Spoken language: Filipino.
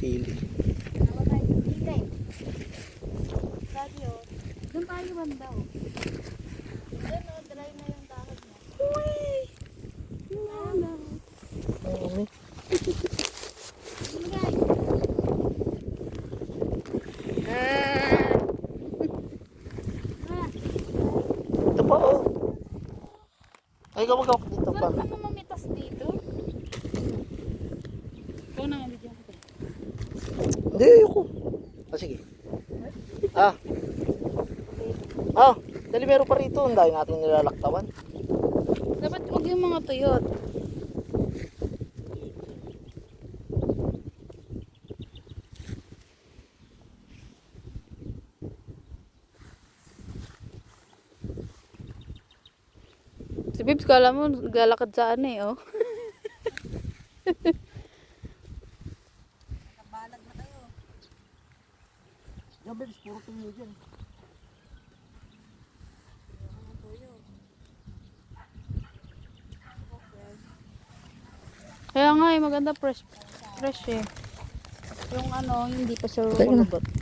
sili. Ako tayo. Sabi oh, doon tayo banda oh. Doon dry na yung dahon niya. Uy! Lala. Oo. Ano? Ah, Ah, ito pa oh. Ay, ikaw magkawak dito pa. Saan ka mamitas dito? Ikaw na nga bigyan ko. Hindi, ayoko. Ah, sige. Ah. Ah, dali meron pa rito. Ang dahil natin nilalaktawan. Dapat huwag yung mga tuyot. Si Bibs, kala mo, galakad sa ano eh, oh. Bebs, puro tuyo dyan. Kaya nga eh, maganda fresh, fresh eh. Yung ano, hindi pa siya lulubot.